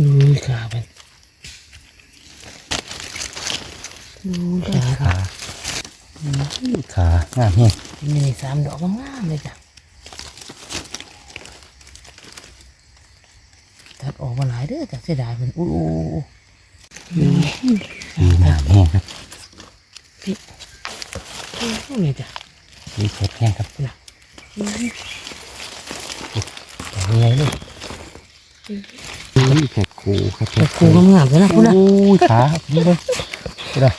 ดูขาเป็นดูขาขาอืมขางามแฮงมีสามดอกงามๆเลยจ้ะตัดออกมาหลายเด้อจ้ะเสียดายมันอู้อู้อู้สีงามแฮงครับพี่อู้นี่จ้ะ สีสดแฮงครับ น่ะอู้ ยังไงเลย คูครับแต่กูงามเลยนะคุณนะโอ้ยขานี่เลยนี่เลย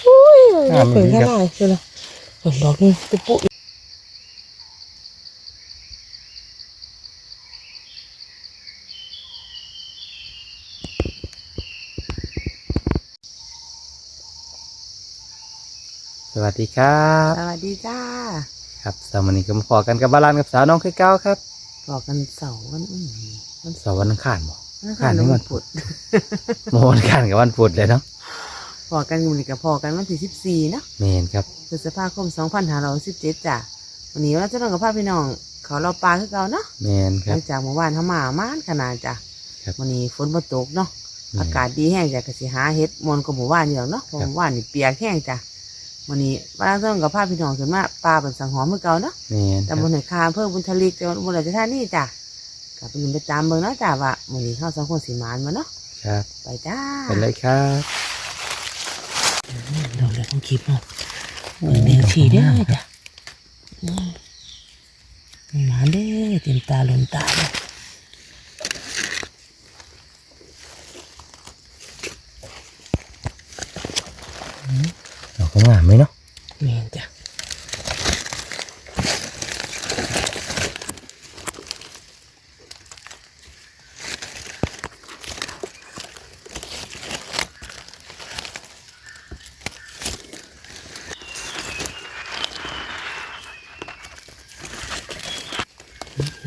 งามเปิดดีแค่ครับได้ใช่ไหมเปิดอกนี่ตุ๊ปุ๊สวัสดีครับ สวัสดีจ้า ครับสามวันนี้ก็มาพอกันกับบาลานกับสาวน้องคือเก้าครับบอกันเสาร์วันอื่นวันเสาร์วันอังคารบ่ วันผ่านทั้งวันพุธโมวันอังคารกับวันพุธเลยเนาะบอกกันอยู่นี่กับพอกันวันที่สิบสี่เนาะเมนครับพฤษภาคมสองพันห้าร้อยสิบเจ็ดจ้ะวันนี้เราจะต้องกับพาพี่น้องเขาเราปลาคือเก่าเนาะเมนคหรัลับงจากเมื่อวานเขามามานขนาดจ้ะครับวันนี้ฝนมาตกเนาะแม่นอากาศดีแห้งจ้ะกสิหาเห็ดมวนกับหมู่บ้านอยู่แล้วเนาะเพราะครับหมู่บ้านนี่เปียกแห้งจ้ะวันนี้ว่าเราต้องกับพาพี่น้องขึ้นมาปลาเป็นสังหอมเมื่อเก่าเนาะเมนคแต่รับบนไหนคาเพิ่มบุญทลิกจังหวัดอุบลราชธานีจ้ะ กลับไปดูไปตามเบิ่งเนาะจ้ะว่าวันนี้เข้าสองคนสีมานมาเนาะครับ ไปจ้าไปเลยครับดอกเลยต้องคลิปเนาะเปิดแนวฉีเด้อจ้ะอืมมาเด้อเต็มตาลนตาเลยดอกก็งามไหมเนาะ แม่นจ้ะ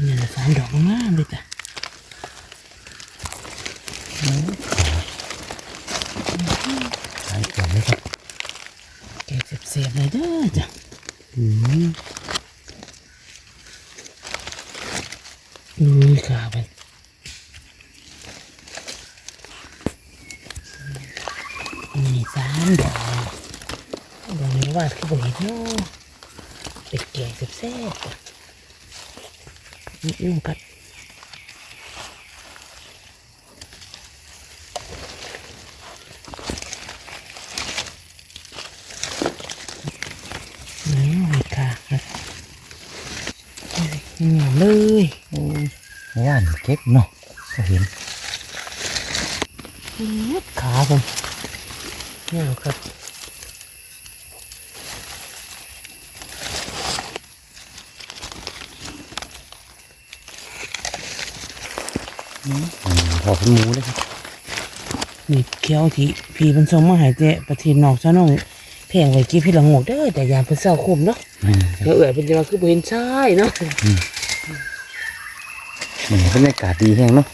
นี่นะสามดอกงามเลยจ้ะ หายก่อนเลยครับ แกะเสียบๆเลยเด้อจ้ะ อืมดูขาไป็นนี่สามดอกดอกนี้วาดคือบ่เห็นเนาะเป็ดแก่เสียบๆจ้ะนี่ยุ่งกัดนี่เห็ดขาครับงามเลย โอ้ยว่าน เก็บเนาะก็เห็นเล็บขาผมนี่ครับอืมพอเป็นหมูเลยครับนี่เคี้ยวที่พี่มันส่งมาใหายเจประเทศนอกซะน้องแพงไว้กี่พี่ละงกเด้อแต่ยามเพิ่นเศร้าคมเนาะแม่นครับแล้วเอื่อยเป็นจะมาคือบ่เห็นชายเนาะเห มันบรรยากาศดีแห้งเนาะ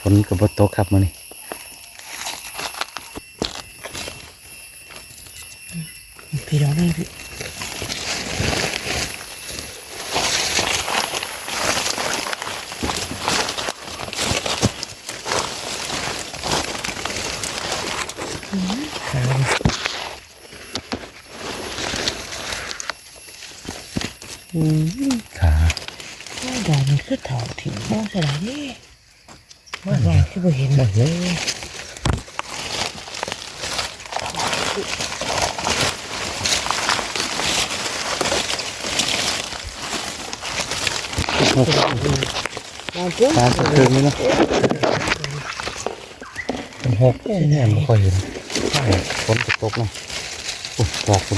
ฝนกับบตกครับมื้อนี้พี่น้องได้พี่ขาอืม ขา ดอก มันคือเถาถิ่นมองสลายนี่ว่าว่าที่บ่เห็นหมนะดเลยหกมองปุ๊บตามสะเทือนเลยเนาะเป็นหกที่เนี่ยไม่ค่อยเห็นใช่ฝนจะตกเนาะโอ้ยดอกฝน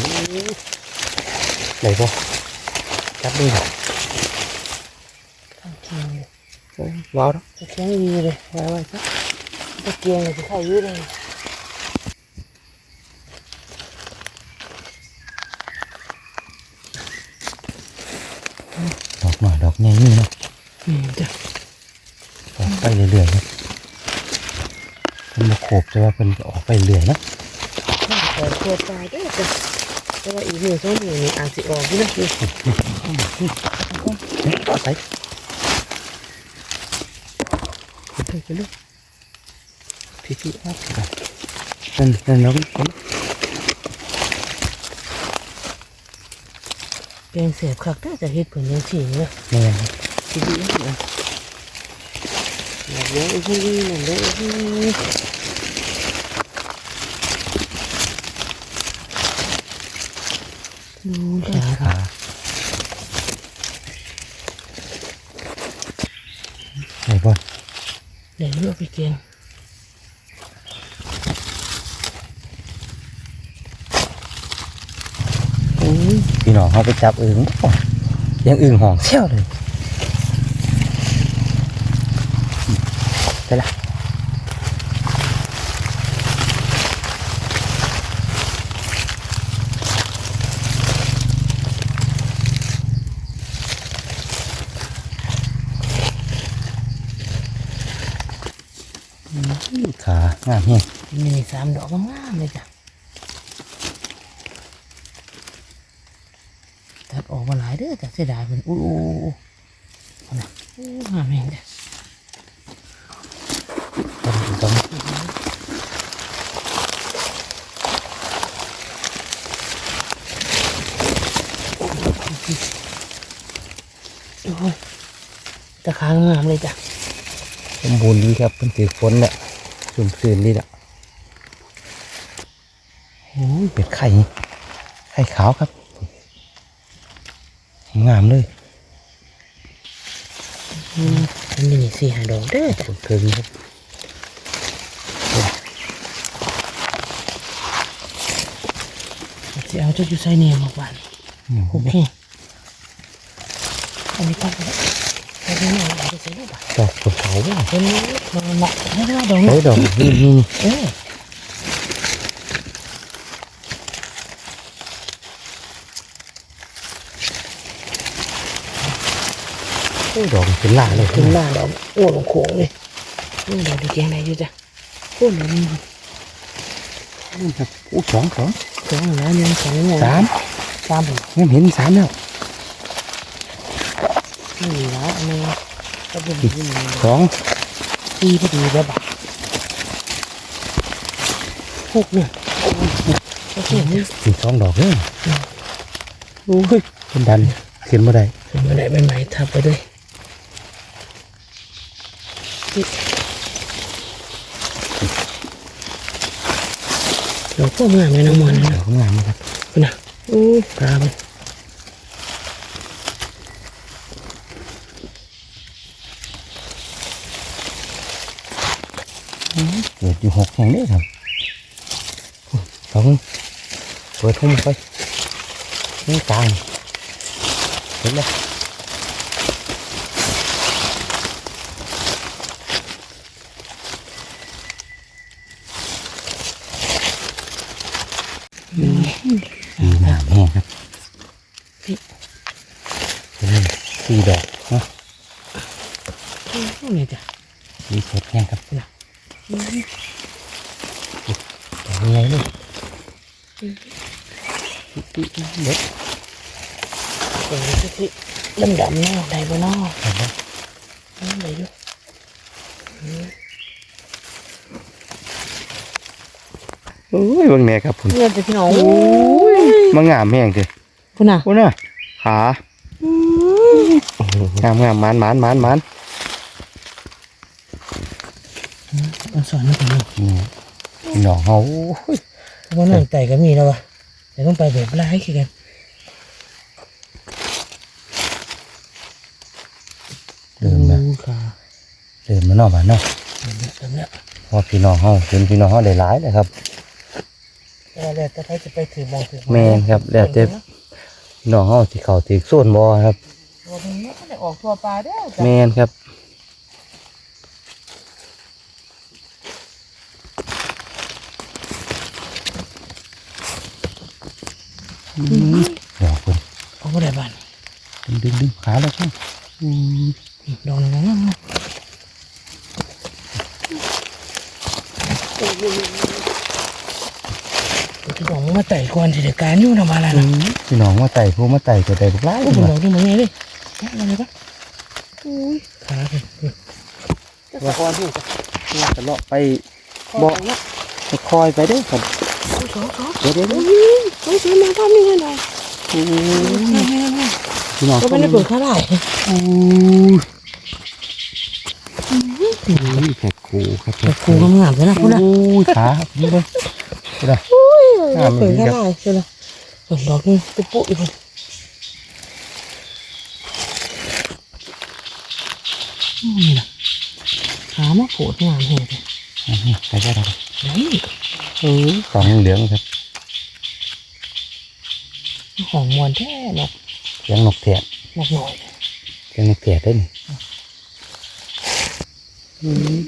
ไหนบ่จับด้วยเหรอ ข้างเคียงเลย โอ้ย ว้าวเนาะตะเคียงดีเลยไว้ไว้ซะตะเกียงเลยจะเข้ายืดเลยดอกหน่อยดอกใหญ่นี่เนาะอืมจ้ะออกไปเรื่อยๆนะมันมาโขบจะว่าเป็นออกไปเรื่อยเนาะแต่ตัวตายได้จ้ะแต่ว่าอีกหนึ่งสองหนึ่งนี่อาจจะออกด้วยนะพี่เอ๊ะเอาใส่ ไปกันลูกพี่พี่ครับนั่นนั่นแล้วก็แกงเสียบคักถ้าจะเฮ็ดผลยังฉี่เนี่ยแม่นดีดีนะเดี๋ยวอีกทีนึงเดี๋ยวอีกทีนึงอืมได้ขาไหนบ่ เดี๋ยวเลือกไปเกงอุ้ยพี่น้องเขาไปจับอึ่งโอ้ยยังอึ่งห่องเซี่ยวเลยไปละ งามแฮงมีสามดอกงามเลยจ้ะตัดออกมาหลายเด้อจ้ะเสียดายมันอู้อู้อู้อู้นะอู้งามแม่งจ้ะต้นต้นโอ้ยตะขางงามเลยจ้ะสมบูรณ์ดีครับเป็นถือฝนเนี่ย ชุ่มชื้นดีละโอ้ยเป็นไข่ ไข่ขาวครับ งามเลยอืมอันนี้สี่หาดอกเด้อจ้ะผลเพิงครับจะเอาจะอยู่ใส่เนี่ยมากกว่านี่อืมโอเคอันนี้ตั้งไว้อันนี้เนี่ยเอาไปใส่ได้ปะดอกขาวๆว่ะเป็นมันเหมาะให้เราดอกใช้นี้ดอกนี่นี่เออโอ้ยดอกเป็นล่าเลยถึง หน้าดอกโอ้ลงโขงเลยนี่ดอกดีแกงไหนอยู่จ้ะโอ้หนูนี่นี่ครั นี่ยสามสามผมงั้นเห็นสามแล้วนี่แล้วอันนี้ก็เป็นที่นี่สองตีพอดีแล้วบักหกเนี่ยโอเคนี่สี่สองดอกเลยโอ้ยเป็นดันขึ้นมาได้ผมไม่ได้เป็นไหมทับไปด้วยดอกพวกงามเลยนะมันดนะอกงามนะครับคุณนะโอ้ปลามัน เกิดอยู่หกแห่งนี้ครับสองเปิดทุ่มไปนี่กลางเห็นไหม สี่หนามแห้งครับ พี่ เป็นสี่ดอกเนาะ นี่จ้ะ สี่สดแห้งครับ น่ะ ดอกยังไงลูกปิ๊ปิ๊ เด็ดเออที่ดำดำๆเนาะได้บ่เนาะเห็นไหมอืมได้อยู่โอ้ยเบางแหน่ครับคุณเนี่ยจะพี่น้องมางามแห้งเถอะคุณน่ะคุณน่ะขางามงามมันมันมันมันเอาสอนมาถึงนี่นี่พี่น้องเขา โอ้ยวันนั้นไต่ก็มีแล้ววะแต่ต้องไปแบบไล่คือกันเดินมาดูค่ะเดินมานอกบ้านเนาะเดินแล้วเดินแล้วเพอพี่น้องเขาเป็นพี่น้องเขาได้หลายเลยครับแล้วแต่ถ้าจะไปถือมองถือแม่นครับแล้วแต่พี่น้องเขาที่เขาถือส่วนบ่ครับว่ามันไม่ได้ออกตัวปลาได้อจ้ะแม่นครับ ดอกคนเอาก็ได้บ้านดึงดึงดึงขาแล้วช่างดอกนึงงามที่ดอกมาไต่ก่อนสิเดการอยู่นะมาแล้วนะพี่น้องมาไต่ผู้มาไต่ก็ได้ลูกหลายโอ้คผมนดอว่ะกที่มันไงเลยอะไรปะอุ้ยขาเป็นว่าก่อนที่จะเลาะไปบอกคอยไปเด้อครับ สองสองสองเดี๋ยวเดี๋ยวเดี๋ยวอุ้ยสวยๆมาทำนี่ให้หน่อยอืมนี่นี่นี่พี่น้องก็ไม่ได้เปิดข้าได้โอ้ยแขกคูครับแต่คูกำงามเลยนะคุณนะโอ้ยขานี่เลยนี่เลยงามเปิดดีข้าครับได้ใช่ไหมเปิดดอกนี่ปุ๊บปุ๊บอีกคนนี่นะขามาโผล่งามแห่งเลยอ่าไปได้แล้วนี่เออของเหลืองครับของมวนแท้เนาะเสียงนกแถบหนักหน่อยเสียงนกแถบได้นี่อืม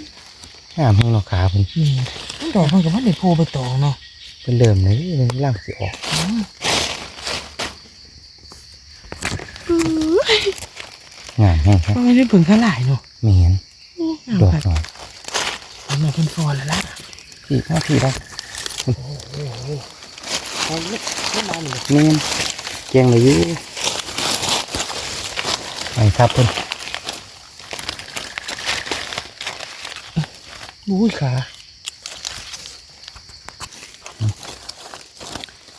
งามให้นกขาเพิ่นนี่ดอกมันกับมันได้โผล่ไปตองเนาะเพิ่นเริ่มเลยล่างสิออกงามแห้งครับมันไม่ได้เปิดข้าได้เนาะไม่เห็นงามดอกค่ะหน่อยมันมาเป็นฟอนแล้วล่ะพี่มาพี่ได้เอาไม่ไม่มาเลย นี่แกงเลยยู่ไปครับเพิ่อนอุ้ยขา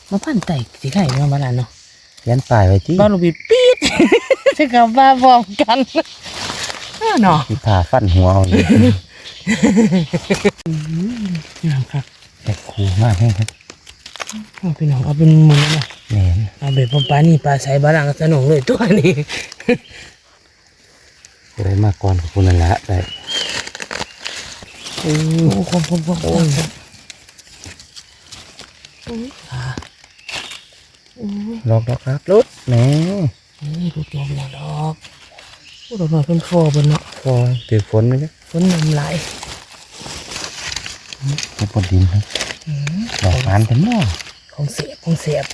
มาพันไต่สีไข่มามาแล้วเนาะยันป่ายไว้ที่บ้านลูกบิดปี๊ดจะกลับบ้านพร้อมกันเนาะผ่าฟันหัวเอาเลยงามครับ แขกคูมากแห้งครับเอาพี่น้องเอาเป็นมือเนาะแหน่นเอาแบบปลานี่ปลาใสบาลังสนองเลยตัวนี้จะได้มาก่อนขอบคุณนั่นแหละได้โอ้โหคมคมคมคมโอ้ยขาโอ้ยลอกแล้วครับรถแหน่นี่ดูจอมอย่างดอกโอ้ดอกหน่อยเป็นฟอบนเนาะพอถือฝนไหมครับฝนนำไหล เป็นปนดินครับอืมดอกงานเป็นหม้อของเสียบของเสียบ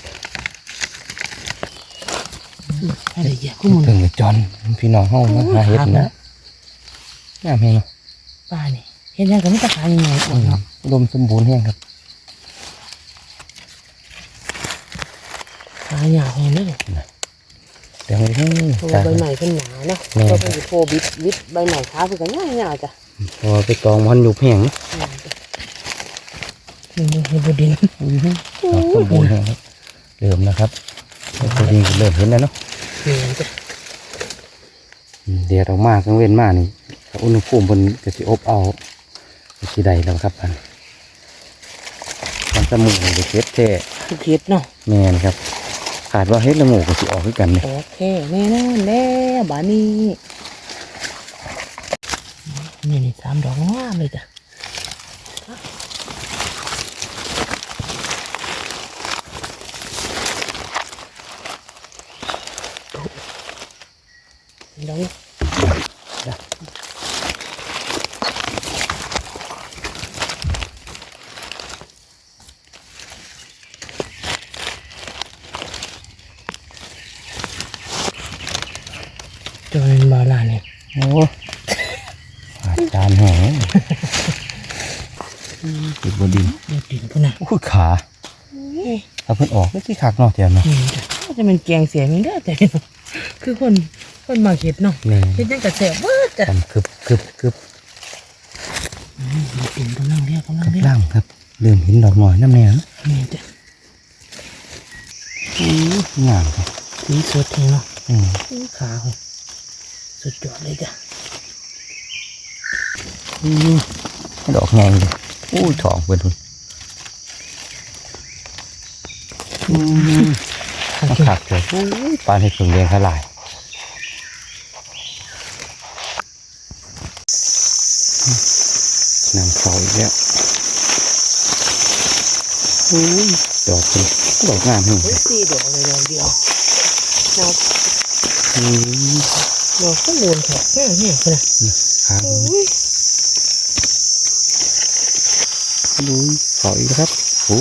อะไรอย่างกูมึงถึงกับจอนพี่น้องห้องมาหาเห็ดนะงามแห้งเนาะป้านี่เห็นยังกับไม่ตะขายยังไงอืมเนาะอุดมสมบูรณ์แห้งครับขายยาวแห้งเลยเดี๋ยวนี้ตัวจ้าใบใหม่เป็นหนาเนาะแม่ตัวเป็นโพบิดวิดใบใหม่ขาคือกันง่ายง่ายจ้ะพอไปกองมันอยู่แห้งนะ นี่นี่เห็นบดินสมบูรณ์ครับเริ่มแล้วครับตัวดินก็เริ่มเห็นแล้วเนาะนี่จ้ะอืมเดี๋ยวออกมากังเว้นมากนี่อุณหภูมิบนก็สิอบเอาสิไดแล้วครับอันมันสมุนเด็กเฮ็ดแท้ทุกเห็ดเนาะแม่นครับขาดว่าเฮ็ดละโงูก็สิออกคือกันเนี่ยโอเคแน่นอนแล้วบานี้นี่นี่สามดอกงามเลยจ้ะ ดอกนี้จนบาลานี่โอ้อาจารย์แหงติดบนดินเดี๋ยวดินพุ่นนะโอ้ยขาถ้าเพิ่นออกก็สิคักเนาะเดี๋ยวเนาะนี่จ้ะจะเป็นแกงเสียงได้แต่คือคน คนมาเห็ดเนาะแม่เห็ดยังกระแสบเบิดจ้ะทำคึบคึบคึบดินกำลังเรียกกำลังกับเรียกล่างครับเริ่มเห็นดอกหน่อยน้ำแน่นะนี่จ้ะอู้งามครับสีสดจริงเนาะอืมอู้ขาวสุดยอดเลยจ้ะอู้ดอกแงงเลยอู้ทองเพิ่นพุ่นอืมข้างมาเคียขักเลยอู้ปานให้เพิ่งแดงขลายนำเขาอีกแล้วอู้ ดอกเป็นดอกงามแห่งเฮ้ยสี่ดอกเลยดอกเดียวดอกอืมดอกก็มูลแขกแค่นี้คนน่ะครับอุ้ยดูเขาอีกแล้วครับโอ้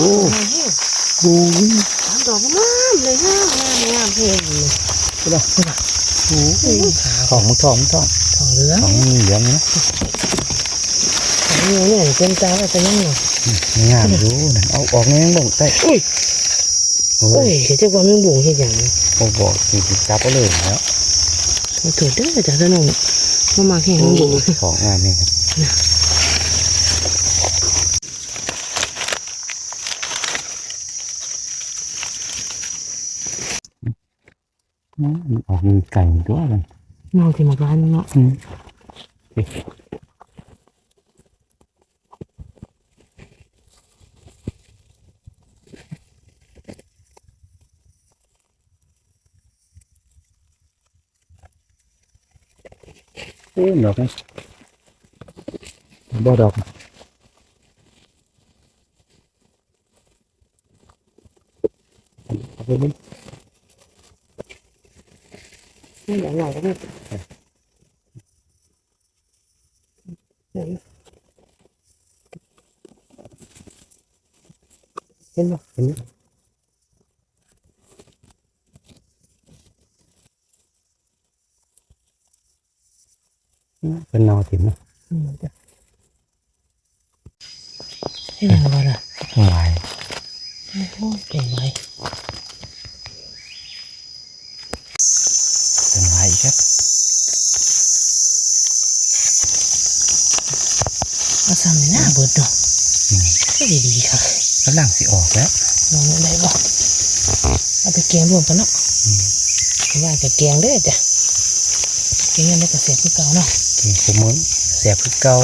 โอ้โหโหสามดอกงามเลยงามงามงามเพียงเลยดูนะคนน่ะโอ้โหขาวทองมันทองมันทองทองเหลืองทองมันเหลืองนะ นี่เยเต็นตาแล้วจะนั่งหน่ยงามดูนะเอาออกแมงบ่งไต้อุ้ยโอ้ยเจ้าว่าแมงบงเห็นอย่างบโอ้บอกสิจับก็เลยแล้วมาถือได้จ้ะท่านนุ่มามาแข่งแมงบ่งของงานนี่ครับออกไก่ตัวมันเมาที่มาบ้านเนาะ อืมเอ้ยดอกไหมบ่ดอกเอาไป เลยไม่ใหญ่ใหญ่ก็ไม่เห็นปะเห็นไหมเป็นเนาถิ่มเนาะอืมจ้ะเห็นยังไงล่ะลายโอ้โหเก่งไหมเป็นลายครับมาซ้ำในหน้าเบิดเนาะอืมก็ดีๆค่ะกำลังสิออกแล้วลองได้บ่เอาไปแกงรวมกันเนาะว่าจะแกงเด้อจ้ะแกงยังได้กระเสียที่เก่าเนาะ กินขมนแสบคือเก่า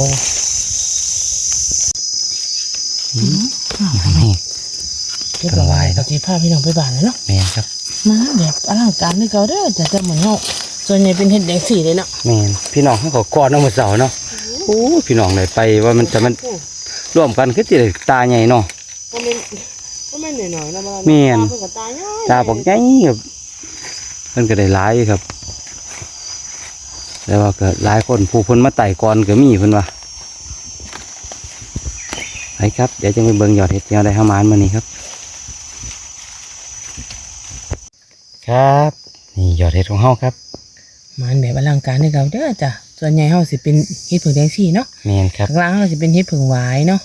อืมนี่เรียบร้อยกับที่พาพี่น้องไปบ้านแล้วเนาะแมนครับมาแบบอลังการที่เก่าเด้อจ้ะแต่เหมือนเนาะส่วนใหญ่เป็นเห็ดแดงสีเลยเนาะแมนพี่น้องเขาก็กอดน้ำมือเสาเนาะโอ้ยพี่น้องเลยไปว่ามันจะมันร่วมกันคือสิได้ตาใหญ่เนาะก็ไม่ก็ไม่หน่อยๆนะบ้านแม่นตาเพิ่นก็ตาย่อยตาบอกใหญ่ครับเพิ่นก็ได้หลายอยู่ครับ แต่ว่าก็หลายคนผู้เพิ่นมาไต่ก่อนก็มีเพิ่นว่าไปครับ เดี๋ยวจะไปเบิ่งยอดเห็ดแนวได้ห้ามานมานี่ครับ ครับ นี่ยอดเห็ดของเฮาครับมันแบบอลังการที่เก่าเด้อจ้ะส่วนใหญ่เฮาสิเป็นเห็ดผึ่งแดงสีเนาะแมนครับข้างล่างเฮาสิเป็นเห็ดผึ่งหวายเนาะ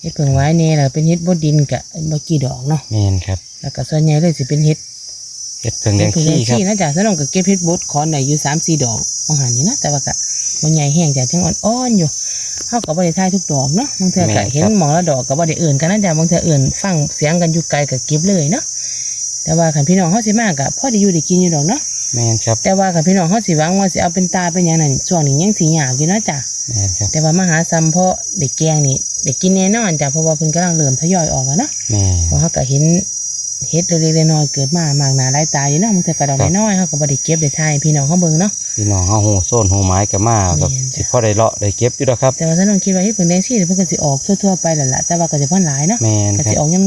เห็ดผึ่งหวายเนี่ยแหละเป็นเห็ดบดดินกับบ่กี่ดอกเนาะแมนครับแล้วก็ส่วนใหญ่เลยสิเป็นเห็ด เห็ดเพิงแดงเห็ดผึ่งแดขี้งครับสีนะจ้ะสนองก็เก็บเห็ดบดขอนได้อยู่3-4ดอกอาหารนี่นะแต่ว่าก็บ่ใหญ่แห้งจ้ะจังอ่อนๆอยู่เฮาก็บ่ได้ทายทุกดอกเนาะบางเทื่อก็เห็นหมองละดอกก็บ่ได้เอื่นกันนะจ้ะบางเทื่อเอื่นฟังเสียงกันอยู่ไกลก็เก็บเลยเนาะแต่ว่าคันพี่น้องเฮาสิมาก็พอได้อยู่ได้กินอยู่ดอกเนาะแมนครับแต่ว่าคันพี่น้องเฮาสิหวังว่าสิเอาเป็นตาเป็นหยังนั่นช่วงนี้ยังสิยากอยู่เนาะจ้ะแมนครับแต่ว่ามหาซัมเพราะเด็กแกงนี่เด็กกินแน่นอนจ้ะเพราะว่าเพิ่นกำลังเริ่มทยอยออกแล้วเนาะแมนเพราะเขาก็เห็น เฮ็ดเล็กๆน้อยๆเกิดมามากหนาหลายตาอยู่เนาะมันเถอะกระดอกน้อยๆเขาก็บ่ได้เก็บได้ทายให้พี่น้องเขาเบิ่งเนาะ พี่น้องเฮาโหโซนโหไม้กับมากับแม่นจ้ะ สิพอได้เลาะได้เก็บอยู่แล้วครับ แต่ว่าถ้าน้องคิดว่าเฮ็ดเพิ่นแดงซี่เดี๋ยวเพิ่นก็สิออกทั่วๆไปแหละล่ะแต่ว่าก็สิพ่นหลายเนาะแมนก็ครัสิบออกย่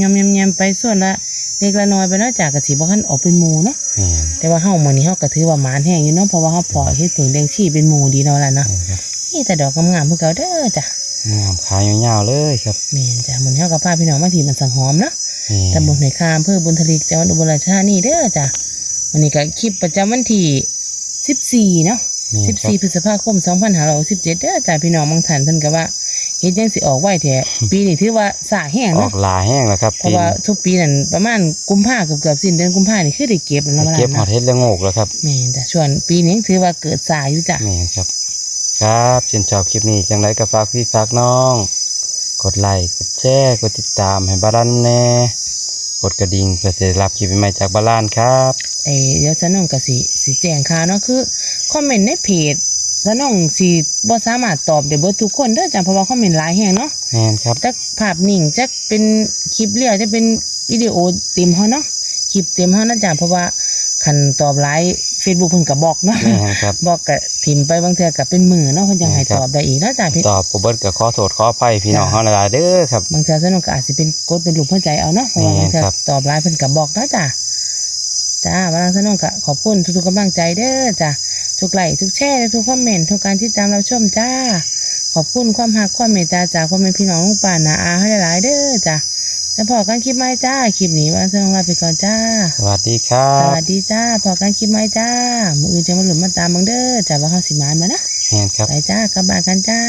ำๆๆๆไปส่วนละเล็กละน้อยไปเนาะจ้ะก็สิบ่คันออกเป็นหมู่เนาะแมนแต่ว่าเฮามื้อนี้เฮาก็ถือว่าหมานแห้งอยู่เนาะเพราะว่าเฮาปล่อยเฮ็ดเพิ่งแดงซี่เป็นหมู่ดีเนาะล่ะเนาะแม่นครับนี่แต่ดอกงามๆเพิ่นเก่าเด้อจ้ะงามขายยาวๆเลยครับ แม่นจ้ะมื้อนี้เฮาก็พาพี่น้องมาที่มันสังหอมเนาะแม่น ตำบลหนคามอำเภอบุญทลิกจังหวัดอุบลราชธานีเด้อจ้ะวันนี้ก็คลิปประจำวันที่14เนาะแม่นครับ14พฤษภาคม2567เด้อจ้ะพี่น้องบางท่านเพิ่นก็ว่าเฮ็ดจังสิออกไว้แท้ปีนี้ถือว่าสาแห้งออเนาะกหลาแห้งแล้วครับเพราะว่าทุกปีนั่นประมาณกุมภาเกือบๆสิ้นเดือนกุมภานี่คือได้เก็บแล้วปีมาเก็บหอเนาะดเห็ดแล้วโงกแล้วครับแม่นจ้ะส่วนปีนี้ถือว่าเกิดสายอยู่จ้ะแม่นครับ ครับชื่นชอบคลิปนี้จังไรก็ฝากพี่ฝากน้อง กดไลค์กดแชร์กดติดตามให้บาลานแน่กดกระดิ่งเพื่อจะได้รับคลิปใหม่ๆจากบาลานครับเอ้เดี๋ยวจะน้องก็สิสิแจ้งข่าวเนาะคือคอมเมนต์ในเพจแล้วน้องสิบ่สามารถตอบได้เบิดทุกคนเด้อจ้ะเพราะว่าคอมเมนต์หลายแฮงเนาะแม่นครับจักภาพนิ่งจักเป็นคลิปเรียวจะเป็นวิดีโอเต็มเฮาเนาะคลิปเต็มเฮานะจ๊ะเพราะว่าคันตอบไลน์ Facebook เพิ่นก็บอกเนาะแม่นครับ บอกก็ทิมไปบางเทื่อก็เป็นมือเนาะเพิ่นยังให้ครับ ตอบได้อีกเนาะจ้ะพี่ ตอบบ่เบิดก็ขอโทษขออภัยพี่น้องจ้ะ เฮาหลายๆเด้อครับ บางเทื่อสนุกก็อาจสิเป็นกดเป็นรูปหัวใจเอาเนาะเพราะว่าแม่บานงเทื่อครับ ตอบไลน์เพิ่นก็บอกเนาะจ้ะจ้าบางสนุกก็ขอบคุณทุกๆกำลังใจเด้อจ้ะทุกไลค์ทุกแชร์ทุกคอมเมนต์ทุกการที่ตามเราชมจ้า ขอบคุณความหักความเมตตาจากความเป็นพี่น้องลูกป่านนาอาให้หลายๆเด้อจ้ะ แล้วพอกันคลิปไหมจ้าคลิปนี้วางสนองลาไปก่อนจ้า สวัสดีครัสบวัสดีจ้าพอกันคลิปไหมจ้ามืออื่นจะมาหลุดมาตามบังเด้อจ้าว่าเขาสิมานมานะแม่นครับ ไปจ้ากลับบ้านกันจ้า